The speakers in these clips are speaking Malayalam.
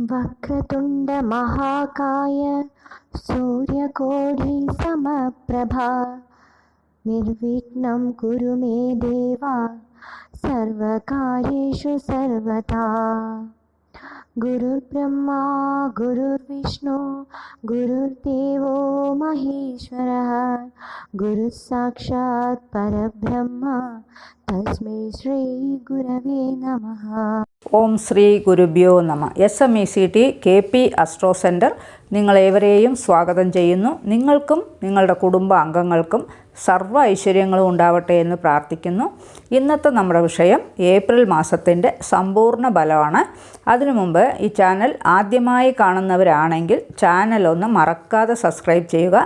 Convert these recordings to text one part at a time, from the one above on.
वक्रतुण्डमहाकाय सूर्यकोटिसमप्रभा। निर्विघ्नं कुरु मे देवा सर्वकार्येषु सर्वदा गुरुर्ब्रह्मा गुरुर्विष्णु गुरुर्देवो महेश्वरः। गुरुः साक्षात् परब्रह्म തസ്മൈ ശ്രീ ഗുരവേ നമ. ഓം ശ്രീ ഗുരുഭ്യോ നമ. S M E C T K P astro centre നിങ്ങളേവരെയും സ്വാഗതം ചെയ്യുന്നു. നിങ്ങൾക്കും നിങ്ങളുടെ കുടുംബ അംഗങ്ങൾക്കും സർവ ഐശ്വര്യങ്ങളും ഉണ്ടാവട്ടെ എന്ന് പ്രാർത്ഥിക്കുന്നു. ഇന്നത്തെ നമ്മുടെ വിഷയം ഏപ്രിൽ മാസത്തിന്റെ സമ്പൂർണ ഫലമാണ്. അതിനു മുമ്പ് ഈ ചാനൽ ആദ്യമായി കാണുന്നവരാണെങ്കിൽ ചാനൽ ഒന്ന് മറക്കാതെ സബ്സ്ക്രൈബ് ചെയ്യുക.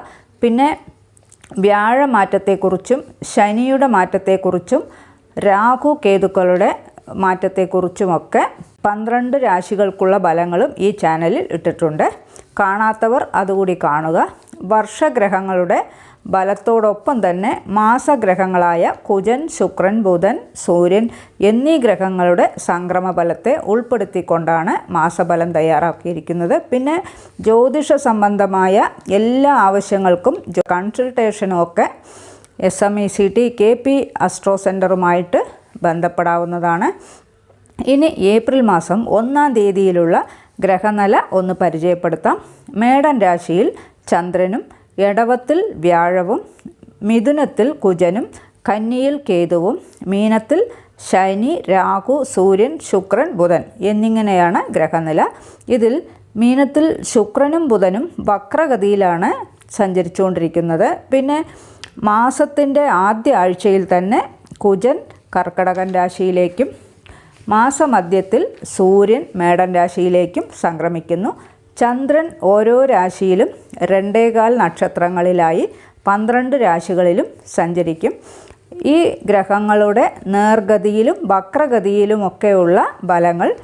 പിന്നെ വ്യാഴമാറ്റത്തെക്കുറിച്ചും ശനിയുടെ മാറ്റത്തെക്കുറിച്ചും രാഹു കേതുക്കളുടെ മാറ്റത്തെക്കുറിച്ചുമൊക്കെ പന്ത്രണ്ട് രാശികൾക്കുള്ള ഫലങ്ങളും ഈ ചാനലിൽ ഇട്ടിട്ടുണ്ട്. കാണാത്തവർ അതുകൂടി കാണുക. വർഷഗ്രഹങ്ങളുടെ ബലത്തോടൊപ്പം തന്നെ മാസഗ്രഹങ്ങളായ കുജൻ ശുക്രൻ ബുധൻ സൂര്യൻ എന്നീ ഗ്രഹങ്ങളുടെ സംക്രമ ഫലത്തെ ഉൾപ്പെടുത്തിക്കൊണ്ടാണ് മാസഫലം തയ്യാറാക്കിയിരിക്കുന്നത്. പിന്നെ ജ്യോതിഷ സംബന്ധമായ എല്ലാ ആവശ്യങ്ങൾക്കും കൺസൾട്ടേഷനും ഒക്കെ S M E C T K P astro സെന്ററുമായിട്ട് ബന്ധപ്പെടാവുന്നതാണ്. ഇനി ഏപ്രിൽ മാസം ഒന്നാം തീയതിയിലുള്ള ഗ്രഹനില ഒന്ന് പരിചയപ്പെടുത്താം. മേടൻ രാശിയിൽ ചന്ദ്രനും എടവത്തിൽ വ്യാഴവും മിഥുനത്തിൽ കുജനും കന്നിയിൽ കേതുവും മീനത്തിൽ ശനി രാഹു സൂര്യൻ ശുക്രൻ ബുധൻ എന്നിങ്ങനെയാണ് ഗ്രഹനില. ഇതിൽ മീനത്തിൽ ശുക്രനും ബുധനും വക്രഗതിയിലാണ് സഞ്ചരിച്ചുകൊണ്ടിരിക്കുന്നത്. പിന്നെ മാസത്തിന്റെ ആദ്യ ആഴ്ചയിൽ തന്നെ കുജൻ കർക്കടകൻ രാശിയിലേക്കും മാസമധ്യത്തിൽ സൂര്യൻ മേടൻ രാശിയിലേക്കും സംക്രമിക്കുന്നു. ചന്ദ്രൻ ഓരോ രാശിയിലും രണ്ടേകാൽ നക്ഷത്രങ്ങളിലായി പന്ത്രണ്ട് രാശികളിലും സഞ്ചരിക്കും. ഈ ഗ്രഹങ്ങളുടെ നേർഗതിയിലും വക്രഗതിയിലുമൊക്കെയുള്ള ബലങ്ങൾ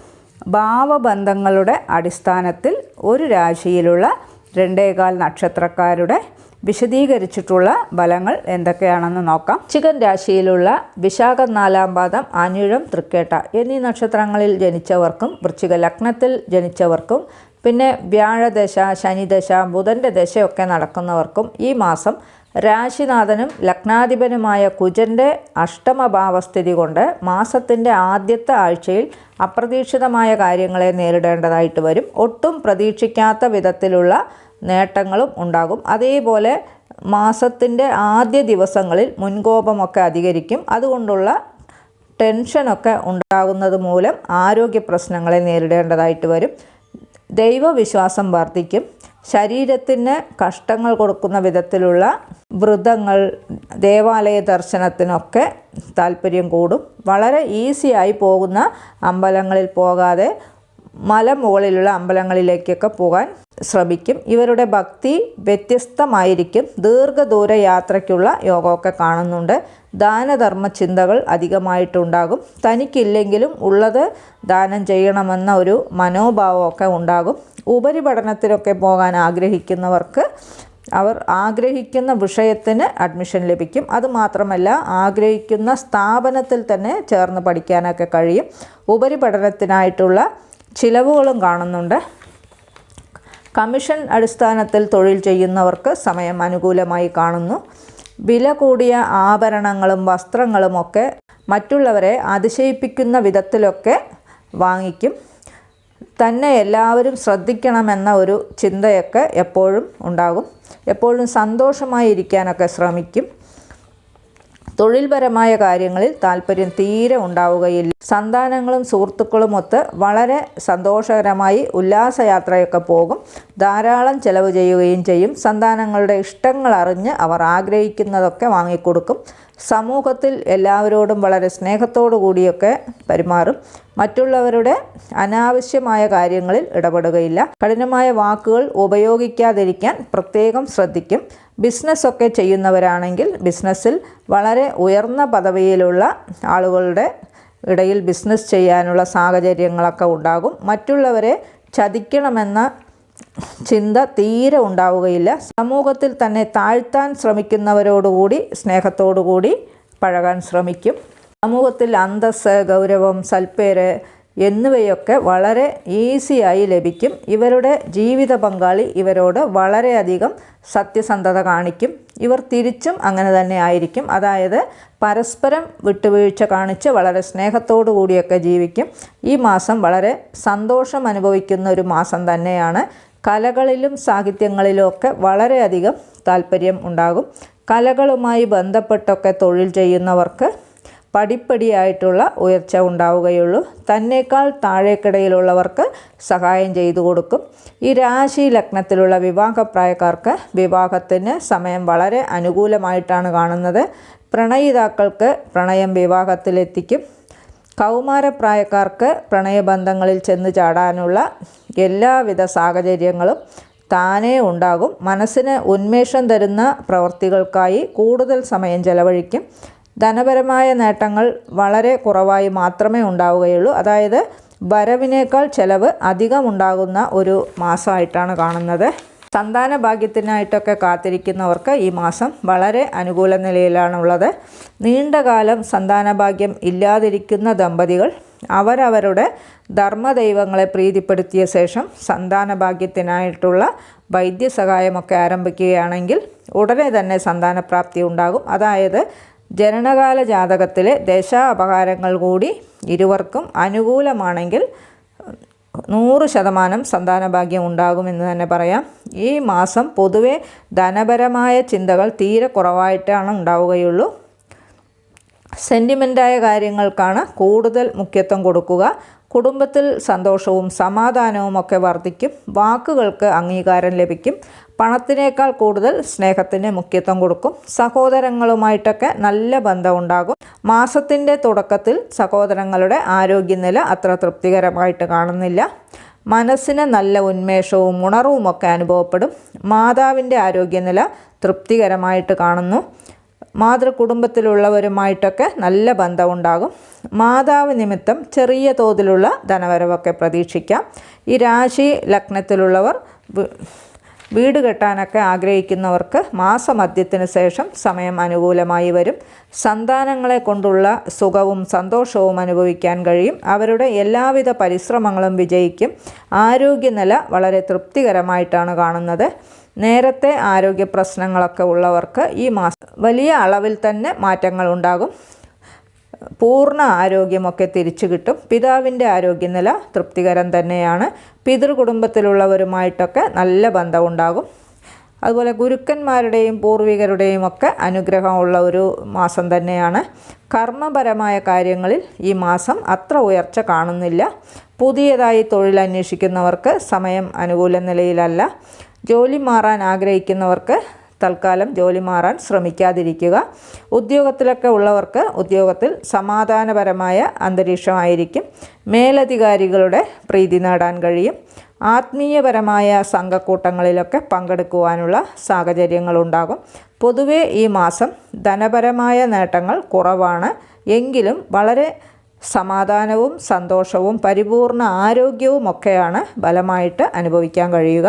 ഭാവബന്ധങ്ങളുടെ അടിസ്ഥാനത്തിൽ ഒരു രാശിയിലുള്ള രണ്ടേകാൽ നക്ഷത്രക്കാരുടെ വിശദീകരിച്ചിട്ടുള്ള ഫലങ്ങൾ എന്തൊക്കെയാണെന്ന് നോക്കാം. ചികൻ രാശിയിലുള്ള വിശാഖ നാലാം പാദം അനിഴം തൃക്കേട്ട എന്നീ നക്ഷത്രങ്ങളിൽ ജനിച്ചവർക്കും വൃശ്ചിക ലഗ്നത്തിൽ ജനിച്ചവർക്കും പിന്നെ വ്യാഴദശ ശനിദശ ബുധന്റെ ദശയൊക്കെ നടക്കുന്നവർക്കും ഈ മാസം രാശിനാഥനും ലഗ്നാധിപനുമായ കുജന്റെ അഷ്ടമഭാവസ്ഥിതി കൊണ്ട് മാസത്തിന്റെ ആദ്യത്തെ ആഴ്ചയിൽ അപ്രതീക്ഷിതമായ കാര്യങ്ങളെ നേരിടേണ്ടതായിട്ട് വരും. ഒട്ടും പ്രതീക്ഷിക്കാത്ത വിധത്തിലുള്ള നേട്ടങ്ങളും ഉണ്ടാകും. അതേപോലെ മാസത്തിന്റെ ആദ്യ ദിവസങ്ങളിൽ മുൻകോപമൊക്കെ അധികരിക്കും. അതുകൊണ്ടുള്ള ടെൻഷനൊക്കെ ഉണ്ടാകുന്നത് മൂലം ആരോഗ്യ പ്രശ്നങ്ങളെ നേരിടേണ്ടതായിട്ട് വരും. ദൈവവിശ്വാസം വർദ്ധിക്കും. ശരീരത്തിന് കഷ്ടങ്ങൾ കൊടുക്കുന്ന വിധത്തിലുള്ള വ്രതങ്ങൾ ദേവാലയ ദർശനത്തിനൊക്കെ താല്പര്യം കൂടും. വളരെ ഈസിയായി പോകുന്ന അമ്പലങ്ങളിൽ പോകാതെ മലമുകളിലുള്ള അമ്പലങ്ങളിലേക്കൊക്കെ പോകാൻ ശ്രമിക്കും. ഇവരുടെ ഭക്തി വ്യത്യസ്തമായിരിക്കും. ദീർഘദൂര യാത്രയ്ക്കുള്ള യോഗമൊക്കെ കാണുന്നുണ്ട്. ദാനധർമ്മ ചിന്തകൾ അധികമായിട്ടുണ്ടാകും. തനിക്കില്ലെങ്കിലും ഉള്ളത് ദാനം ചെയ്യണമെന്ന ഒരു മനോഭാവമൊക്കെ ഉണ്ടാകും. ഉപരിപഠനത്തിനൊക്കെ പോകാൻ ആഗ്രഹിക്കുന്നവർക്ക് അവർ ആഗ്രഹിക്കുന്ന വിഷയത്തിന് അഡ്മിഷൻ ലഭിക്കും. അതുമാത്രമല്ല ആഗ്രഹിക്കുന്ന സ്ഥാപനത്തിൽ തന്നെ ചേർന്ന് പഠിക്കാനൊക്കെ കഴിയും. ഉപരിപഠനത്തിനായിട്ടുള്ള ചിലവുകളും കാണുന്നുണ്ട്. കമ്മീഷൻ അടിസ്ഥാനത്തിൽ തൊഴിൽ ചെയ്യുന്നവർക്ക് സമയം അനുകൂലമായി കാണുന്നു. വില കൂടിയ ആഭരണങ്ങളും വസ്ത്രങ്ങളുമൊക്കെ മറ്റുള്ളവരെ അതിശയിപ്പിക്കുന്ന വിധത്തിലൊക്കെ വാങ്ങിക്കും. തന്നെ എല്ലാവരും ശ്രദ്ധിക്കണമെന്ന ഒരു ചിന്തയൊക്കെ എപ്പോഴും ഉണ്ടാകും. എപ്പോഴും സന്തോഷമായി ഇരിക്കാനൊക്കെ ശ്രമിക്കും. തൊഴിൽപരമായ കാര്യങ്ങളിൽ താല്പര്യം തീരെ ഉണ്ടാവുകയില്ല. സന്താനങ്ങളും സുഹൃത്തുക്കളും ഒത്ത് വളരെ സന്തോഷകരമായി ഉല്ലാസയാത്രയൊക്കെ പോകും. ധാരാളം ചെലവ് ചെയ്യുകയും ചെയ്യും. സന്താനങ്ങളുടെ ഇഷ്ടങ്ങൾ അറിഞ്ഞ് അവർ ആഗ്രഹിക്കുന്നതൊക്കെ വാങ്ങിക്കൊടുക്കും. സമൂഹത്തിൽ എല്ലാവരോടും വളരെ സ്നേഹത്തോടു കൂടിയൊക്കെ പെരുമാറും. മറ്റുള്ളവരുടെ അനാവശ്യമായ കാര്യങ്ങളിൽ ഇടപെടുകയില്ല. കഠിനമായ വാക്കുകൾ ഉപയോഗിക്കാതിരിക്കാൻ പ്രത്യേകം ശ്രദ്ധിക്കും. ബിസിനസ്സൊക്കെ ചെയ്യുന്നവരാണെങ്കിൽ ബിസിനസ്സിൽ വളരെ ഉയർന്ന പദവിയിലുള്ള ആളുകളുടെ ഇടയിൽ ബിസിനസ് ചെയ്യാനുള്ള സാഹചര്യങ്ങളൊക്കെ ഉണ്ടാകും. മറ്റുള്ളവരെ ചതിക്കണമെന്ന ചിന്ത തീരെ ഉണ്ടാവുകയില്ല. സമൂഹത്തിൽ തന്നെ താഴ്ത്താൻ ശ്രമിക്കുന്നവരോടുകൂടി സ്നേഹത്തോടുകൂടി പഴകാൻ ശ്രമിക്കും. സമൂഹത്തിൽ അന്തസ് ഗൗരവം സൽപ്പേര് എന്നിവയൊക്കെ വളരെ ഈസിയായി ലഭിക്കും. ഇവരുടെ ജീവിത പങ്കാളി ഇവരോട് വളരെയധികം സത്യസന്ധത കാണിക്കും. ഇവർ തിരിച്ചും അങ്ങനെ തന്നെ ആയിരിക്കും. അതായത് പരസ്പരം വിട്ടുവീഴ്ച കാണിച്ച് വളരെ സ്നേഹത്തോടു കൂടിയൊക്കെ ജീവിക്കും. ഈ മാസം വളരെ സന്തോഷം അനുഭവിക്കുന്ന ഒരു മാസം തന്നെയാണ്. കലകളിലും സാഹിത്യങ്ങളിലും ഒക്കെ വളരെയധികം താല്പര്യം ഉണ്ടാകും. കലകളുമായി ബന്ധപ്പെട്ടൊക്കെ തൊഴിൽ ചെയ്യുന്നവർക്ക് പടിപ്പടിയായിട്ടുള്ള ഉയർച്ച ഉണ്ടാവുകയുള്ളൂ. തന്നേക്കാൾ താഴേക്കിടയിലുള്ളവർക്ക് സഹായം ചെയ്തു കൊടുക്കും. ഈ രാശി ലഗ്നത്തിലുള്ള വിവാഹപ്രായക്കാർക്ക് വിവാഹത്തിന് സമയം വളരെ അനുകൂലമായിട്ടാണ് കാണുന്നത്. പ്രണയിതാക്കൾക്ക് പ്രണയം വിവാഹത്തിലെത്തിക്കും. കൗമാരപ്രായക്കാർക്ക് പ്രണയബന്ധങ്ങളിൽ ചെന്ന് ചാടാനുള്ള എല്ലാവിധ സാഹചര്യങ്ങളും താനേ ഉണ്ടാകും. മനസ്സിന് ഉന്മേഷം തരുന്ന പ്രവൃത്തികൾക്കായി കൂടുതൽ സമയം ചെലവഴിക്കും. ധനപരമായ നേട്ടങ്ങൾ വളരെ കുറവായി മാത്രമേ ഉണ്ടാവുകയുള്ളൂ. അതായത് വരവിനേക്കാൾ ചെലവ് അധികം ഉണ്ടാകുന്ന ഒരു മാസമായിട്ടാണ് കാണുന്നത്. സന്താന ഭാഗ്യത്തിനായിട്ടൊക്കെ കാത്തിരിക്കുന്നവർക്ക് ഈ മാസം വളരെ അനുകൂല നിലയിലാണുള്ളത്. നീണ്ടകാലം സന്താന ഭാഗ്യം ഇല്ലാതിരിക്കുന്ന ദമ്പതികൾ അവരവരുടെ ധർമ്മദൈവങ്ങളെ പ്രീതിപ്പെടുത്തിയ ശേഷം സന്താന ഭാഗ്യത്തിനായിട്ടുള്ള വൈദ്യസഹായമൊക്കെ ആരംഭിക്കുകയാണെങ്കിൽ ഉടനെ തന്നെ സന്താനപ്രാപ്തി ഉണ്ടാകും. അതായത് ജനനകാല ജാതകത്തിലെ ദശാ അപകാരങ്ങൾ കൂടി ഇരുവർക്കും അനുകൂലമാണെങ്കിൽ നൂറ് ശതമാനം സന്താനഭാഗ്യം ഉണ്ടാകുമെന്ന് തന്നെ പറയാം. ഈ മാസം പൊതുവെ ധനപരമായ ചിന്തകൾ തീരെ കുറവായിട്ടാണ് ഉണ്ടാവുകയുള്ളൂ. സെന്റിമെന്റായ കാര്യങ്ങൾക്കാണ് കൂടുതൽ മുഖ്യത്വം കൊടുക്കുക. കുടുംബത്തിൽ സന്തോഷവും സമാധാനവും ഒക്കെ വർദ്ധിക്കും. വാക്കുകൾക്ക് അംഗീകാരം ലഭിക്കും. പണത്തിനേക്കാൾ കൂടുതൽ സ്നേഹത്തിന് മുഖ്യത്വം കൊടുക്കും. സഹോദരങ്ങളുമായിട്ടൊക്കെ നല്ല ബന്ധമുണ്ടാകും. മാസത്തിന്റെ തുടക്കത്തിൽ സഹോദരങ്ങളുടെ ആരോഗ്യനില അത്ര തൃപ്തികരമായിട്ട് കാണുന്നില്ല. മനസ്സിന് നല്ല ഉന്മേഷവും ഉണർവും ഒക്കെ അനുഭവപ്പെടും. മാതാവിന്റെ ആരോഗ്യനില തൃപ്തികരമായിട്ട് കാണുന്നു. മാതൃകുടുംബത്തിലുള്ളവരുമായിട്ടൊക്കെ നല്ല ബന്ധമുണ്ടാകും. മാതാവ് നിമിത്തം ചെറിയ തോതിലുള്ള ധനവരവൊക്കെ പ്രതീക്ഷിക്കാം. ഈ രാശി ലഗ്നത്തിലുള്ളവർ വീട് കെട്ടാനൊക്കെ ആഗ്രഹിക്കുന്നവർക്ക് മാസമധ്യത്തിന് ശേഷം സമയം അനുകൂലമായി വരും. സന്താനങ്ങളെ കൊണ്ടുള്ള സുഖവും സന്തോഷവും അനുഭവിക്കാൻ കഴിയും. അവരുടെ എല്ലാവിധ പരിശ്രമങ്ങളും വിജയിക്കും. ആരോഗ്യനില വളരെ തൃപ്തികരമായിട്ടാണ് കാണുന്നത്. നേരത്തെ ആരോഗ്യ പ്രശ്നങ്ങളൊക്കെ ഉള്ളവർക്ക് ഈ മാസം വലിയ അളവിൽ തന്നെ മാറ്റങ്ങൾ ഉണ്ടാകും. പൂർണ ആരോഗ്യമൊക്കെ തിരിച്ചു കിട്ടും. പിതാവിന്റെ ആരോഗ്യനില തൃപ്തികരം തന്നെയാണ്. പിതൃകുടുംബത്തിലുള്ളവരുമായിട്ടൊക്കെ നല്ല ബന്ധമുണ്ടാകും. അതുപോലെ ഗുരുക്കന്മാരുടെയും പൂർവികരുടെയും ഒക്കെ അനുഗ്രഹമുള്ള ഒരു മാസം തന്നെയാണ്. കർമ്മപരമായ കാര്യങ്ങളിൽ ഈ മാസം അത്ര ഉയർച്ച കാണുന്നില്ല. പുതിയതായി തൊഴിൽ അന്വേഷിക്കുന്നവർക്ക് സമയം അനുകൂല നിലയിലല്ല. ജോലി മാറാൻ ആഗ്രഹിക്കുന്നവർക്ക് തൽക്കാലം ജോലി മാറാൻ ശ്രമിക്കാതിരിക്കുക. ഉദ്യോഗത്തിലൊക്കെ ഉള്ളവർക്ക് ഉദ്യോഗത്തിൽ സമാധാനപരമായ അന്തരീക്ഷമായിരിക്കും. മേലധികാരികളുടെ പ്രീതി നേടാൻ കഴിയും. ആത്മീയപരമായ സംഘക്കൂട്ടങ്ങളിലൊക്കെ പങ്കെടുക്കുവാനുള്ള സാഹചര്യങ്ങളുണ്ടാകും. പൊതുവേ ഈ മാസം ധനപരമായ നേട്ടങ്ങൾ കുറവാണ്. എങ്കിലും വളരെ സമാധാനവും സന്തോഷവും പരിപൂർണ ആരോഗ്യവുമൊക്കെയാണ് ബലമായിട്ട് അനുഭവിക്കാൻ കഴിയുക.